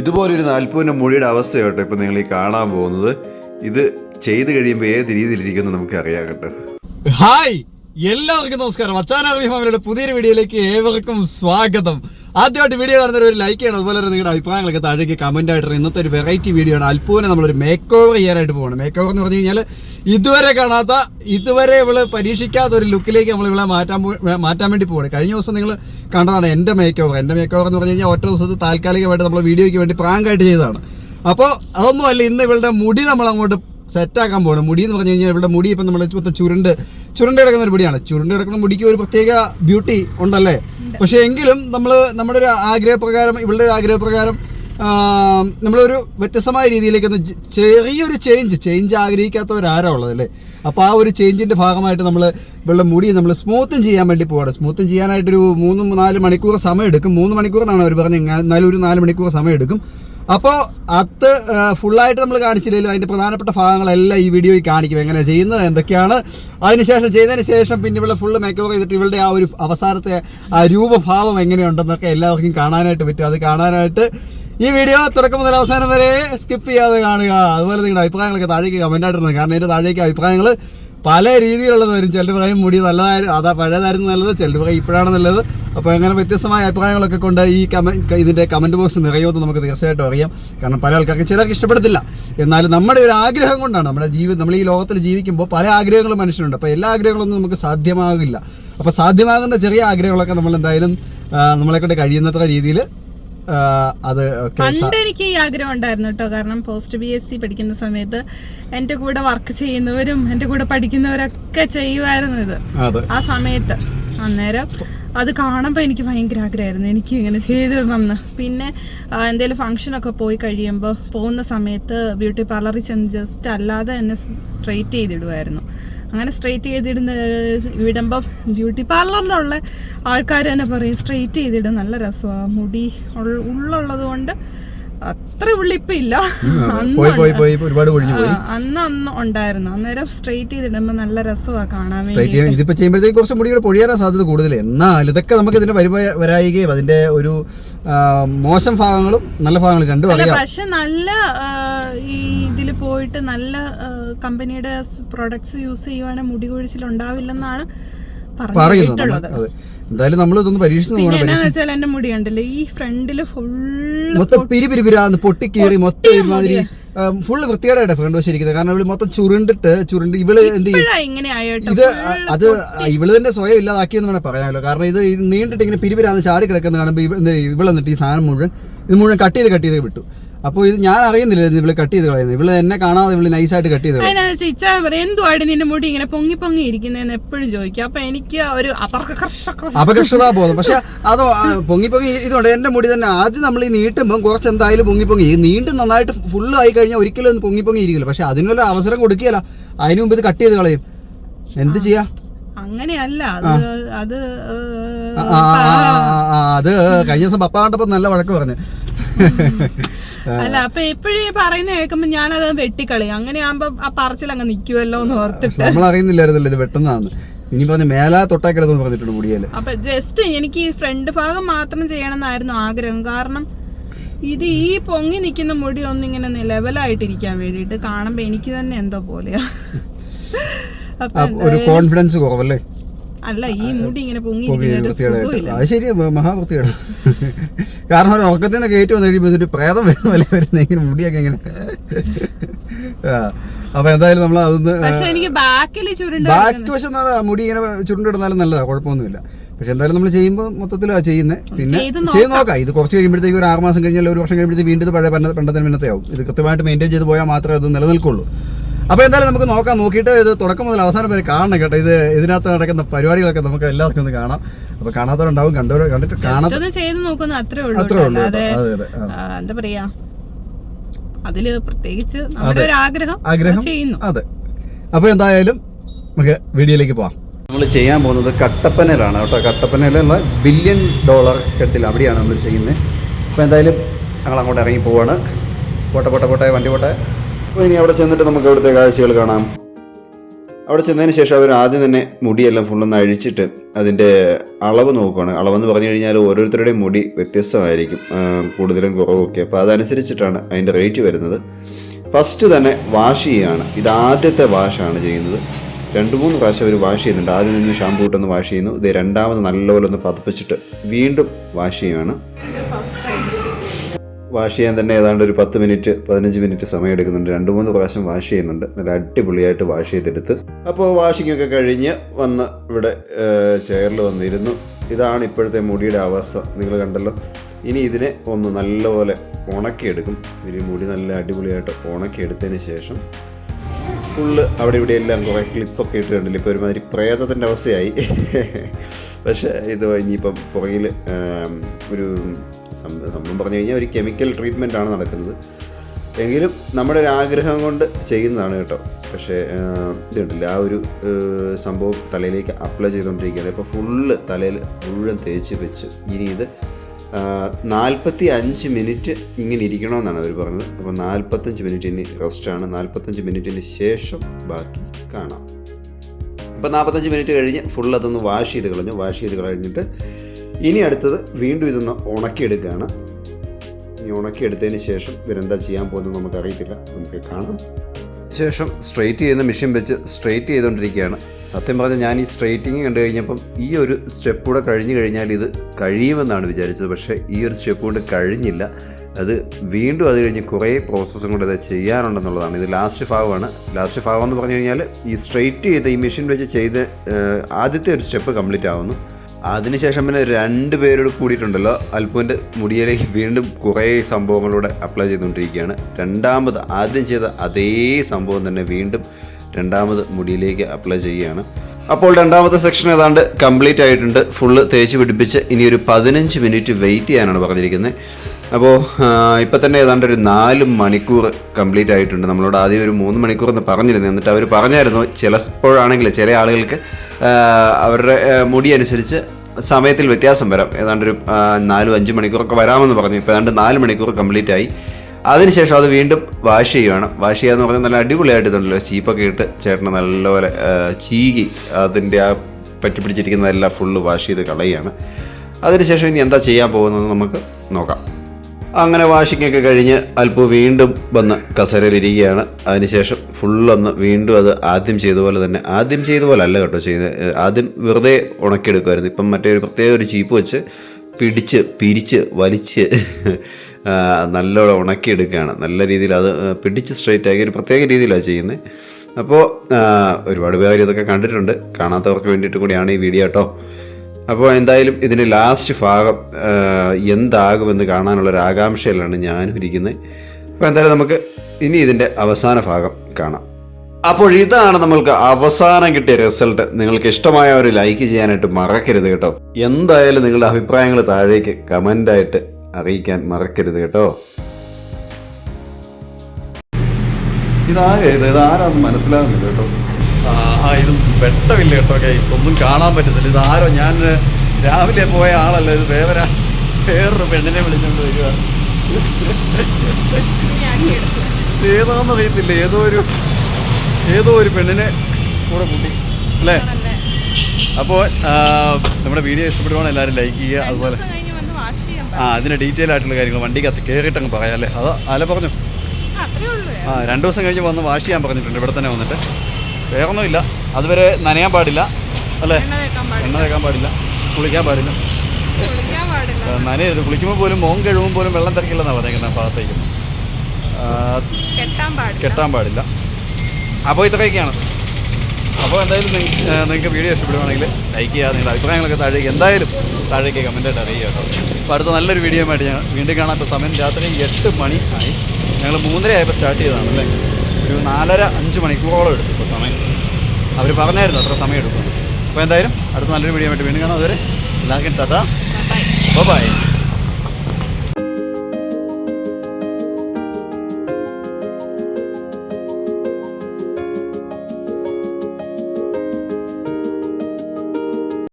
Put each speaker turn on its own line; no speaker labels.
ഇതുപോലൊരു നാൽപ്പതിന്റെ മുടിയുടെ അവസ്ഥയാട്ടോ ഇപ്പം നിങ്ങൾ ഈ കാണാൻ പോകുന്നത്. ഇത് ചെയ്ത് കഴിയുമ്പോൾ ഏത് രീതിയിലിരിക്കുന്നു നമുക്ക് അറിയാം കേട്ടോ.
ഹായ് എല്ലാവർക്കും നമസ്കാരം. അച്ചാനാർമി ഫാമിലിയുടെ പുതിയൊരു വീഡിയോയിലേക്ക് ഏവർക്കും സ്വാഗതം. ആദ്യമായിട്ട് വീഡിയോ കാണുന്നവർ ഒരു ലൈക്ക് ചെയ്യണം. അതുപോലെ നിങ്ങളുടെ അഭിപ്രായങ്ങളൊക്കെ താഴേക്ക് കമന്റ് ആയിട്ട് ഇന്നത്തെ ഒരു വെറൈറ്റി വീഡിയോ ആണ്. അൽപ്പൂവിനെ നമ്മളൊരു മേക്ക് ഓവർ ചെയ്യാനായിട്ട് പോകണം മേക്ക് ഓവർ എന്ന് പറഞ്ഞു കഴിഞ്ഞാൽ ഇതുവരെ കാണാത്ത ഇതുവരെ ഇവൾ പരീക്ഷിക്കാത്ത ഒരു ലുക്കിലേക്ക് നമ്മൾ ഇവളെ മാറ്റാൻ മാറ്റാൻ വേണ്ടി പോകണം കഴിഞ്ഞ ദിവസം നിങ്ങൾ കണ്ടതാണ് എന്റെ മേക്ക് ഓവർ എന്റെ മേക്ക് ഓവർ എന്ന് പറഞ്ഞു കഴിഞ്ഞാൽ ഒറ്റ ദിവസത്തെ താൽക്കാലികമായിട്ട് നമ്മൾ വീഡിയോയ്ക്ക് വേണ്ടി പ്രാങ്കായിട്ട് ചെയ്തതാണ്. അപ്പോൾ അതൊന്നുമല്ല ഇന്ന് ഇവളുടെ മുടി നമ്മൾ അങ്ങോട്ട് സെറ്റാക്കാൻ പോകണം മുടി എന്ന് പറഞ്ഞു കഴിഞ്ഞാൽ ഇവിടെ മുടി ഇപ്പം നമ്മൾ മൊത്തം ചുരുണ്ട്. ചുരുണ്ട് കിടക്കുന്ന ഒരു മുടിയാണ്. ചുരുണ്ട് കിടക്കുന്ന മുടിക്ക് ഒരു പ്രത്യേക ബ്യൂട്ടി ഉണ്ടല്ലേ? പക്ഷേ എങ്കിലും നമ്മൾ നമ്മുടെ ഒരു ആഗ്രഹപ്രകാരം ഇവളുടെ ഒരു ആഗ്രഹപ്രകാരം നമ്മളൊരു വ്യത്യസ്തമായ രീതിയിലേക്ക് ഒന്ന് ചെറിയൊരു ചേഞ്ച് ചേഞ്ച് ആഗ്രഹിക്കാത്തവരാരാ ഉള്ളത് അല്ലേ? അപ്പോൾ ആ ഒരു ചേഞ്ചിന്റെ ഭാഗമായിട്ട് നമ്മൾ ഇവളുടെ മുടി നമ്മൾ സ്മൂത്തും ചെയ്യാൻ വേണ്ടി പോവാണ്. സ്മൂത്തും ചെയ്യാനായിട്ടൊരു മൂന്ന് നാല് മണിക്കൂർ സമയം എടുക്കും മൂന്ന് മണിക്കൂർ എന്നാണ് അവർ പറഞ്ഞത്. എന്നാലും ഒരു നാല് മണിക്കൂർ സമയം എടുക്കും അപ്പോൾ അത് ഫുള്ളായിട്ട് നമ്മൾ കാണിച്ചില്ലെങ്കിലും അതിന്റെ പ്രധാനപ്പെട്ട ഭാഗങ്ങളെല്ലാം ഈ വീഡിയോയിൽ കാണിക്കും. എങ്ങനെ ചെയ്യുന്നത് എന്തൊക്കെയാണ്. അതിനുശേഷം ചെയ്തതിന് ശേഷം പിന്നെ ഇവിടെ ഫുള്ള് മേക്കപ്പ് ചെയ്തിട്ട് ഇവളുടെ ആ ഒരു അവസാനത്തെ ആ രൂപഭാവം എങ്ങനെയുണ്ടെന്നൊക്കെ എല്ലാവർക്കും കാണാനായിട്ട് പറ്റും. അത് കാണാനായിട്ട് ഈ വീഡിയോ തുടക്കം മുതൽ അവസാനം വരെ സ്കിപ്പ് ചെയ്യാതെ കാണുക. അതുപോലെ നിങ്ങളുടെ അഭിപ്രായങ്ങളൊക്കെ താഴേക്ക് കമന്റ് ആയിട്ടുണ്ട് കാരണം ഇതിന്റെ താഴേക്ക് അഭിപ്രായങ്ങൾ പല രീതിയിലുള്ളത് വരും ചിലർ പറയും മുടി നല്ലതായിരുന്നു അതാ പഴയതായിരുന്നു നല്ലത് ചിലർ പറയും ഇപ്പോഴാണ് നല്ലത്. അപ്പോൾ അങ്ങനെ വ്യത്യസ്തമായ അഭിപ്രായങ്ങളൊക്കെ കൊണ്ട് ഈ കമന്റ് ഇതിന്റെ കമന്റ് ബോക്സ് നിറയുമെന്ന് നമുക്ക് തീർച്ചയായിട്ടും അറിയാം. കാരണം പല ആൾക്കാർക്ക് ചിലർക്ക് ഇഷ്ടപ്പെടത്തില്ല. എന്നാലും നമ്മുടെ ഒരു ആഗ്രഹം കൊണ്ടാണ് നമ്മുടെ ജീവിതം നമ്മൾ ഈ ലോകത്തിൽ ജീവിക്കുമ്പോൾ പല ആഗ്രഹങ്ങളും മനുഷ്യനുണ്ട്. അപ്പോൾ എല്ലാ ആഗ്രഹങ്ങളൊന്നും നമുക്ക് സാധ്യമാകില്ല. അപ്പോൾ സാധ്യമാകുന്ന ചെറിയ ആഗ്രഹങ്ങളൊക്കെ നമ്മൾ എന്തായാലും നമ്മളെക്കൊണ്ട് നമ്മളെ കൊണ്ട് കഴിയുന്നത്ര രീതിയിൽ അത്
പണ്ട് എനിക്ക് ഈ ആഗ്രഹം ഉണ്ടായിരുന്നു കേട്ടോ. കാരണം പോസ്റ്റ് ബി എസ് സി പഠിക്കുന്ന സമയത്ത് എന്റെ കൂടെ വർക്ക് ചെയ്യുന്നവരും എന്റെ കൂടെ പഠിക്കുന്നവരൊക്കെ ചെയ്യുമായിരുന്നു ഇത്. ആ സമയത്ത്. അന്നേരം അത് കാണുമ്പോൾ എനിക്ക് ഭയങ്കര ആഗ്രഹമായിരുന്നു. എനിക്ക് ഇങ്ങനെ ചെയ്തിടണമെന്ന്. പിന്നെ എന്തെങ്കിലും എന്തേലും ഫംഗ്ഷനൊക്കെ പോയി കഴിയുമ്പോൾ പോകുന്ന സമയത്ത് ബ്യൂട്ടി പാർലറിൽ ചെന്ന് ജസ്റ്റ് അല്ലാതെ എന്നെ സ്ട്രെയിറ്റ് ചെയ്തിടുമായിരുന്നു അങ്ങനെ സ്ട്രെയിറ്റ് ചെയ്തിടുന്ന വിടുമ്പം ബ്യൂട്ടി പാർലറിലുള്ള ആൾക്കാർ തന്നെ പറയും സ്ട്രെയിറ്റ് ചെയ്തിടും നല്ല രസമാണ് മുടി ഉള്ളുള്ളത് കൊണ്ട് അത്ര ഉള്ളിപ്പം ഇല്ല അന്ന് അന്ന് ഉണ്ടായിരുന്നു. അന്നേരം സ്ട്രെയിറ്റ് ചെയ്തിടുമ്പോ നല്ല രസമാണ് കാണാൻ
ഇതിപ്പോ ചെയ്യുമ്പോഴത്തേക്ക് കുറച്ച് മുടികൾ പൊഴിയാൻ സാധ്യത കൂടുതൽ. എന്നാൽ ഇതൊക്കെ നമുക്ക് ഇതിന്റെ വരായികയും അതിന്റെ ഒരു മോശം ഭാഗങ്ങളും നല്ല ഭാഗങ്ങളും രണ്ടും അറിയാം.
പക്ഷെ നല്ല ഈ ഇതിൽ പോയിട്ട് നല്ല കമ്പനിയുടെ പ്രൊഡക്ട്സ് യൂസ് ചെയ്യുവാണെങ്കിൽ മുടി കൊഴിച്ചിൽ ഉണ്ടാവില്ലെന്നാണ്
പറയുന്നത് അതെ. എന്തായാലും നമ്മൾ ഇതൊന്ന് പരീക്ഷിച്ച് നോക്കണം
എന്റെ മുടി ഉണ്ടല്ലോ ഈ ഫ്രണ്ടിൽ ഫുൾ
മൊത്തം പിരി പിരി പിരാന്ന് പൊട്ടിക്കേറി മൊത്തം ഒരുമാതിരി ഫുള്ള് വൃത്തികേടായിട്ട് ഫ്രണ്ട് വശം കാരണം ഇവൾ മൊത്തം ചുരുണ്ടിട്ട് ചുരുണ്ട് ഇവൾ എന്ത് ചെയ്യും? ഇത് അത് ഇവൾ തന്നെ സ്വയം ഇല്ലാതാക്കിയെന്ന് വേണേ പറയാമല്ലോ കാരണം ഇത് നീണ്ടിട്ട് ഇങ്ങനെ പിരിപിരാന്ന് ചാടി കിടക്കുന്ന കാണുമ്പോൾ ഇവൾ എന്നിട്ട് ഈ സാധനം മുഴുവൻ ഇത് മുഴുവൻ കട്ട് ചെയ്ത് കട്ട് ചെയ്ത് വിട്ടു. അപ്പോൾ ഇത് ഞാൻ അറിയുന്നില്ലായിരുന്നു ഇവൾ കട്ട് ചെയ്ത് കളയുന്നത് ഇവൾ എന്നെ കാണാതെ ഇവൾ നൈസായിട്ട് കട്ട് ചെയ്ത്
ചിച്ചാ പറയും എന്തുവാടി നിന്റെ മുടി ഇങ്ങനെ പൊങ്ങി പൊങ്ങി ഇരിക്കുന്നതെന്ന് എപ്പോഴും ചോദിക്കും അപ്പൊ എനിക്ക് ഒരു അപർക്കർഷക
അപകർഷതാബോധം പക്ഷെ അതോ പൊങ്ങി പൊങ്ങി ഇതുകൊണ്ട് എന്റെ മുടി തന്നെ ആദ്യം നമ്മൾ ഈ നീട്ടുമ്പോൾ കുറച്ച് എന്തായാലും പൊങ്ങി പൊങ്ങി നീണ്ട് നന്നായിട്ട് ഫുള്ള് ആയി കഴിഞ്ഞാൽ ഒരിക്കലും ഒന്ന് പൊങ്ങി പൊങ്ങി ഇരിക്കില്ല പക്ഷെ അതിനുള്ള അവസരം കൊടുക്കുകയല്ല അതിനു മുമ്പ് ഇത് കട്ട് ചെയ്ത് കളയും എന്ത് ചെയ്യാ
അങ്ങനെയല്ല അത് അത്
കഴിഞ്ഞ ദിവസം പപ്പ കണ്ടപ്പോ നല്ല വഴക്ക് പറഞ്ഞു
അല്ല അപ്പൊ എപ്പോഴും പറയുന്ന കേൾക്കുമ്പോ ഞാനത് വെട്ടിക്കളി അങ്ങനെ ആകുമ്പോ ആ പറച്ചിൽ അങ്ങ് നിക്കുവല്ലോ എന്ന് ഓർത്തിട്ട്.
നമ്മൾ അറിയുന്നില്ലായിരുന്നല്ലോ ഇത് പെട്ടെന്നാണ് ഇനി പറഞ്ഞ് മേലാ തൊട്ടാക്കരുതെന്ന് പറഞ്ഞിട്ടുണ്ട് മുടിയൽ.
അപ്പൊ ജസ്റ്റ് എനിക്ക് ഈ ഫ്രണ്ട് ഭാഗം മാത്രം ചെയ്യണമെന്നായിരുന്നു ആഗ്രഹം. കാരണം ഇത് ഈ പൊങ്ങി നിൽക്കുന്ന മുടി ഒന്നും ഒന്നിങ്ങനെ ലെവലായിട്ടിരിക്കാൻ വേണ്ടിയിട്ട് കാണുമ്പോ എനിക്ക് തന്നെ എന്തോ പോലെയാ.
ഒരു കോൺഫിഡൻസ് കുറവല്ലേ?
അല്ല ഈ മുടി ഇങ്ങനെ പൊങ്ങി
അത് ശരി മഹാവൃത്തികേട് കാരണം ഒരു ഉറക്കത്തിൽ നിന്ന് കയറ്റി വന്നു കഴിയുമ്പോൾ ഒരു പ്രേതം വരുന്ന പോലെ വരുന്ന ഇങ്ങനെ മുടിയൊക്കെ ഇങ്ങനെ ആ, അപ്പൊ എന്തായാലും നമ്മൾ അതൊന്ന് ബാക്ക് വശം മുടി ഇങ്ങനെ ചുരുണ്ടിടുന്നാലും നല്ലതാ കുഴപ്പമൊന്നുമില്ല പക്ഷെ എന്തായാലും നമ്മൾ ചെയ്യുമ്പോൾ മൊത്തത്തിൽ ചെയ്യുന്നത് പിന്നെ
ചെയ്ത്
നോക്കാം ഇത് കുറച്ച് കഴിയുമ്പോഴത്തേക്ക് ഒരു ആറ് മാസം കഴിഞ്ഞാൽ ഒരു വർഷം കഴിയുമ്പോഴത്തേക്ക് വീണ്ടും പഴയ പണ്ട പണ്ടത്തിന് മിന്നത്തെ ആവും ഇത് കൃത്യമായിട്ട് മെയിന്റെയിൻ ചെയ്ത് പോയാൽ മാത്രമേ അത് നിലനിൽക്കുള്ളൂ അപ്പോൾ എന്തായാലും നമുക്ക് നോക്കാം നോക്കിയിട്ട് ഇത് തുടക്കം മുതൽ അവസാനം വരെ കാണണം കേട്ടോ. ഇത് ഇതിനകത്ത് നടക്കുന്ന പരിപാടികളൊക്കെ നമുക്ക് എല്ലാവർക്കും ഒന്ന് കാണാം. അപ്പൊ കാണാത്തവരുണ്ടാവും കണ്ടവരോ കണ്ടിട്ട് കാണാത്ത
ഒന്ന് ചെയ്ത് നോക്കുന്ന അത്രേ ഉള്ളൂ
അത്രേ ഉള്ളൂ അതെ അതെ
എന്താ പറയാ? അതിൽ പ്രത്യേകിച്ച് നമ്മുടെ ഒരു ആഗ്രഹം
ആഗ്രഹം
ചെയ്യുന്നു.
അതെ. അപ്പോൾ എന്തായാലും നമുക്ക് വീഡിയോയിലേക്ക് പോവാം. നമ്മൾ ചെയ്യാൻ പോകുന്നത് കട്ടപ്പനയിലാണ് കേട്ടോ. കട്ടപ്പനയിലുള്ള ബില്യൺ ഡോളർ കെട്ടിൽ അവിടെയാണ് നമ്മൾ ചെയ്യുന്നത്. അപ്പോൾ എന്തായാലും ഞങ്ങൾ അങ്ങോട്ട് ഇറങ്ങി പോവാണ്. പോട്ടെ പോട്ടെ പോട്ടെ വണ്ടി പോട്ടെ. അപ്പോൾ ഇനി അവിടെ ചെന്നിട്ട് നമുക്ക് അവിടുത്തെ കാഴ്ചകൾ കാണാം.
അവിടെ ചെന്നതിന് ശേഷം അവർ ആദ്യം തന്നെ മുടിയെല്ലാം ഫുള്ളൊന്ന് അഴിച്ചിട്ട് അതിന്റെ അളവ് നോക്കുകയാണ് അളവെന്ന് പറഞ്ഞു കഴിഞ്ഞാൽ ഓരോരുത്തരുടെയും മുടി വ്യത്യസ്തമായിരിക്കും കൂടുതലും കുറവൊക്കെ. അപ്പോൾ അതനുസരിച്ചിട്ടാണ് അതിന്റെ റേറ്റ് വരുന്നത്. ഫസ്റ്റ് തന്നെ വാഷ് ചെയ്യുകയാണ്. ഇത് ആദ്യത്തെ വാഷാണ് ചെയ്യുന്നത്. രണ്ട് മൂന്ന് പ്രാവശ്യം അവർ വാഷ് ചെയ്യുന്നുണ്ട്. ആദ്യം നിന്ന് ഷാമ്പൂ ഇട്ടൊന്ന് വാഷ് ചെയ്യുന്നു. ഇത് രണ്ടാമത് നല്ലപോലെ ഒന്ന് പതപ്പിച്ചിട്ട് വീണ്ടും വാഷ് ചെയ്യുകയാണ് വാഷ് ചെയ്യാൻ തന്നെ ഏതാണ്ട് ഒരു പത്ത് മിനിറ്റ് പതിനഞ്ച് മിനിറ്റ് സമയം എടുക്കുന്നുണ്ട് രണ്ട് മൂന്ന് പ്രാവശ്യം വാഷ് ചെയ്യുന്നുണ്ട്. നല്ല അടിപൊളിയായിട്ട് വാഷ് ചെയ്തെടുത്ത്. അപ്പോൾ വാഷിംഗ് ഒക്കെ കഴിഞ്ഞ് വന്ന് ഇവിടെ ചെയറിൽ വന്നിരുന്നു. ഇതാണ് ഇപ്പോഴത്തെ മുടിയുടെ അവസ്ഥ. നിങ്ങൾ കണ്ടല്ലോ. ഇനി ഇതിനെ ഒന്ന് നല്ലപോലെ ഉണക്കിയെടുക്കും. ഇനി മുടി നല്ല അടിപൊളിയായിട്ട് ഉണക്കിയെടുത്തതിന് ശേഷം ഫുള്ള് അവിടെ ഇവിടെ എല്ലാം കുറേ ക്ലിപ്പൊക്കെ ഇട്ട് കണ്ടില്ല? ഇപ്പോൾ ഒരുമാതിരി പ്രേതത്തിന്റെ അവസ്ഥയായി. പക്ഷേ ഇത് ഇനിയിപ്പം പുറകിൽ ഒരു സംഭവം പറഞ്ഞു കഴിഞ്ഞാൽ ഒരു കെമിക്കൽ ട്രീറ്റ്മെന്റ് ആണ് നടക്കുന്നത്. എങ്കിലും നമ്മുടെ ഒരു ആഗ്രഹം കൊണ്ട് ചെയ്യുന്നതാണ് കേട്ടോ. പക്ഷേ ആ, ഇത് കണ്ടില്ല? ആ ഒരു സംഭവം തലയിലേക്ക് അപ്ലൈ ചെയ്തുകൊണ്ടിരിക്കുകയാണ്. ഇപ്പോൾ ഫുള്ള് തലയിൽ മുഴുവൻ തേച്ച് വെച്ച് ഇനി ഇത് നാൽപ്പത്തി അഞ്ച് മിനിറ്റ് ഇങ്ങനെ ഇരിക്കണമെന്നാണ് അവർ പറഞ്ഞത്. അപ്പോൾ നാൽപ്പത്തഞ്ച് മിനിറ്റിന് റെസ്റ്റാണ് നാൽപ്പത്തഞ്ച് മിനിറ്റിന് ശേഷം ബാക്കി കാണാം. അപ്പോൾ നാൽപ്പത്തഞ്ച് മിനിറ്റ് കഴിഞ്ഞ് ഫുൾ അതൊന്ന് വാഷ് ചെയ്ത് കളഞ്ഞു. വാഷ് ചെയ്ത് കളഞ്ഞിട്ട് ഇനി അടുത്തത് വീണ്ടും ഇതൊന്ന് ഉണക്കിയെടുക്കുകയാണ്. ഇനി ഉണക്കിയെടുത്തതിന് ശേഷം ഇവരെന്താ ചെയ്യാൻ പോകുന്നത് നമുക്കറിയത്തില്ല. നമുക്ക് കാണാം. ശേഷം സ്ട്രെയിറ്റ് ചെയ്യുന്ന മെഷീൻ വെച്ച് സ്ട്രെയിറ്റ് ചെയ്തുകൊണ്ടിരിക്കുകയാണ്. സത്യം പറഞ്ഞാൽ ഞാൻ ഈ സ്ട്രെയിറ്റിങ് കണ്ടു കഴിഞ്ഞപ്പം ഈ ഒരു സ്റ്റെപ്പ് കൂടെ കഴിഞ്ഞു കഴിഞ്ഞാൽ ഇത് കഴിയുമെന്നാണ് വിചാരിച്ചത്. പക്ഷേ ഈ ഒരു സ്റ്റെപ്പ് കൊണ്ട് കഴിഞ്ഞില്ല. അത് വീണ്ടും അത് കഴിഞ്ഞ് കുറേ പ്രോസസ്സും കൂടെ അത് ചെയ്യാനുണ്ടെന്നുള്ളതാണ്. ഇത് ലാസ്റ്റ് ഭാഗമാണ്. ലാസ്റ്റ് ഭാഗം എന്ന് പറഞ്ഞു കഴിഞ്ഞാൽ ഈ സ്ട്രെയിറ്റ് ചെയ്ത് ഈ മെഷീൻ വെച്ച് ചെയ്ത് ആദ്യത്തെ ഒരു സ്റ്റെപ്പ് കംപ്ലീറ്റ് ആവുന്നു. അതിനുശേഷം പിന്നെ രണ്ട് പേരോട് കൂടിയിട്ടുണ്ടല്ലോ. അൽപ്പുവിന്റെ മുടിയിലേക്ക് വീണ്ടും കുറേ സംഭവങ്ങളൂടെ അപ്ലൈ ചെയ്തുകൊണ്ടിരിക്കുകയാണ്. രണ്ടാമത് ആദ്യം ചെയ്ത അതേ സംഭവം തന്നെ വീണ്ടും രണ്ടാമത് മുടിയിലേക്ക് അപ്ലൈ ചെയ്യുകയാണ്. അപ്പോൾ രണ്ടാമത്തെ സെക്ഷൻ ഏതാണ്ട് കംപ്ലീറ്റ് ആയിട്ടുണ്ട്. ഫുള്ള് തേച്ച് പിടിപ്പിച്ച് ഇനി ഒരു പതിനഞ്ച് മിനിറ്റ് വെയിറ്റ് ചെയ്യാനാണ് പറഞ്ഞിരിക്കുന്നത്. അപ്പോൾ ഇപ്പം തന്നെ ഏതാണ്ട് ഒരു നാല് മണിക്കൂർ കംപ്ലീറ്റ് ആയിട്ടുണ്ട്. നമ്മളോട് ആദ്യം ഒരു മൂന്ന് മണിക്കൂർ എന്ന് പറഞ്ഞിരുന്നു. എന്നിട്ട് അവർ പറഞ്ഞായിരുന്നു ചിലപ്പോഴാണെങ്കിൽ ചില ആളുകൾക്ക് അവരുടെ മുടി അനുസരിച്ച് സമയത്തിൽ വ്യത്യാസം വരാം. ഏതാണ്ട് ഒരു ആ, നാലും അഞ്ച് മണിക്കൂറൊക്കെ വരാമെന്ന് പറഞ്ഞു. ഇപ്പോൾ ഏതാണ്ട് നാല് മണിക്കൂർ കംപ്ലീറ്റ് ആയി. അതിനുശേഷം അത് വീണ്ടും വാഷ് ചെയ്യുകയാണ് വാഷ് ചെയ്യുക എന്ന് പറഞ്ഞാൽ നല്ല അടിപൊളിയായിട്ട് ഇതുണ്ടല്ലോ. ചീപ്പൊക്കെ ഇട്ട് ചേട്ടന് നല്ലപോലെ ചീകി അതിന്റെ ആ പറ്റി പിടിച്ചിരിക്കുന്നതെല്ലാം ഫുള്ള് വാഷ് ചെയ്ത് കളയുകയാണ്. അതിനുശേഷം ഇനി എന്താ ചെയ്യാൻ പോകുന്നത് നമുക്ക് നോക്കാം. അങ്ങനെ വാഷിംഗ് ഒക്കെ കഴിഞ്ഞ് അല്പം വീണ്ടും വന്ന് കസേരയിലിരിക്കുകയാണ്. അതിനുശേഷം ഫുള്ളൊന്ന് വീണ്ടും അത് ആദ്യം ചെയ്ത പോലെ തന്നെ ആദ്യം ചെയ്ത പോലെ അല്ല കേട്ടോ ചെയ്ത് ആദ്യം വെറുതെ ഉണക്കിയെടുക്കുമായിരുന്നു. ഇപ്പം മറ്റേ ഒരു പ്രത്യേക ഒരു ചീപ്പ് വെച്ച് പിടിച്ച് പിരിച്ച് വലിച്ച് നല്ലോണം ഉണക്കിയെടുക്കുകയാണ്. നല്ല രീതിയിൽ അത് പിടിച്ച് സ്ട്രെയിറ്റ് ആക്കി ഒരു പ്രത്യേക രീതിയിലാണ് ചെയ്യുന്നത്. അപ്പോൾ ഒരുപാട് പേര് ഇതൊക്കെ കണ്ടിട്ടുണ്ട്. കാണാത്തവർക്ക് വേണ്ടിയിട്ട് കൂടിയാണ് ഈ വീഡിയോ കേട്ടോ. അപ്പോൾ എന്തായാലും ഇതിന്റെ ലാസ്റ്റ് ഭാഗം എന്താകുമെന്ന് കാണാനുള്ള ഒരു ആകാംക്ഷയിലാണ് ഞാനും ഇരിക്കുന്നത് അപ്പോൾ എന്തായാലും നമുക്ക് ഇനി ഇതിന്റെ അവസാന ഭാഗം കാണാം. അപ്പോൾ ഇതാണ് നമ്മൾക്ക് അവസാനം കിട്ടിയ റിസൾട്ട് നിങ്ങൾക്ക് ഇഷ്ടമായ ഒരു ലൈക്ക് ചെയ്യാനായിട്ട് മറക്കരുത് കേട്ടോ. എന്തായാലും നിങ്ങളുടെ അഭിപ്രായങ്ങൾ താഴേക്ക് കമന്റായിട്ട് അറിയിക്കാൻ മറക്കരുത് കേട്ടോ. ഇതാകെ ഇത് ഇതാരാന്ന് മനസ്സിലാകുന്നില്ല കേട്ടോ.
ആ ഇത് വെട്ടമില്ല കേട്ടോ ഗൈസ് ഒന്നും കാണാൻ പറ്റത്തില്ല. ഇത് ആരോ ഞാൻ രാവിലെ പോയ ആളല്ല ഇത് വേറെ വേറൊരു പെണ്ണിനെ വിളിച്ചോണ്ട് വരിക ഏതാന്ന് അറിയത്തില്ല. ഏതോ ഒരു ഏതോ ഒരു പെണ്ണിനെ കൂടെ കൂട്ടി. അല്ലേ? അപ്പോൾ നമ്മുടെ വീഡിയോ ഇഷ്ടപ്പെടുവാണ് എല്ലാവരും ലൈക്ക് ചെയ്യുക. അതുപോലെ ആ അതിന് ഡീറ്റെയിൽ ആയിട്ടുള്ള കാര്യങ്ങൾ വണ്ടിക്കകത്ത് കയറിയിട്ട് അങ്ങ് പറയാം അല്ലേ? അതോ അല്ല പറഞ്ഞു. ആ രണ്ടു ദിവസം കഴിഞ്ഞ് വന്ന് വാഷ് ചെയ്യാൻ പറഞ്ഞിട്ടുണ്ട്. ഇവിടെ തന്നെ വന്നിട്ട്. വേറൊന്നുമില്ല. അതുവരെ നനയാൻ പാടില്ല. അല്ലേ?
എണ്ണ തേക്കാൻ പാടില്ല.
കുളിക്കാൻ പാടില്ല. നനയരുത്. കുളിക്കുമ്പോൾ പോലും മോം കഴുകുമ്പോൾ പോലും വെള്ളം തിരക്കില്ലെന്നാണ് പറഞ്ഞേക്കുന്നത് ഭാഗത്തേക്ക്.
കെട്ടാൻ പാടില്ല.
കെട്ടാൻ പാടില്ല. അപ്പോൾ ഇത്രയൊക്കെയാണ് അപ്പോൾ എന്തായാലും നിങ്ങൾക്ക് വീഡിയോ ഇഷ്ടപ്പെടുവാണെങ്കിൽ ലൈക്ക് ചെയ്യുക നിങ്ങളുടെ അഭിപ്രായങ്ങളൊക്കെ താഴേക്ക് എന്തായാലും താഴേക്ക് കമന്റായിട്ട് അറിയുക കേട്ടോ. അപ്പോൾ അടുത്ത നല്ലൊരു വീഡിയോ ആയിട്ട് ഞാൻ വീണ്ടും കാണാൻ ഇപ്പോൾ സമയം രാത്രി എട്ട് മണി ആയി. ഞങ്ങൾ മൂന്നര ആയപ്പോൾ സ്റ്റാർട്ട് ചെയ്തതാണ് അല്ലേ ഒരു നാലര അഞ്ച് മണിക്കൂറോളം എടുത്തു ഇപ്പോൾ സമയം. അവർ പറഞ്ഞായിരുന്നു അത്ര സമയം എടുക്കും. അപ്പോൾ എന്തായാലും അടുത്ത നല്ലൊരു വീഡിയോ ആയിട്ട് വീണ്ടും കാണാം. അതുവരെ എല്ലാവർക്കും ടാറ്റ.
Bye
bye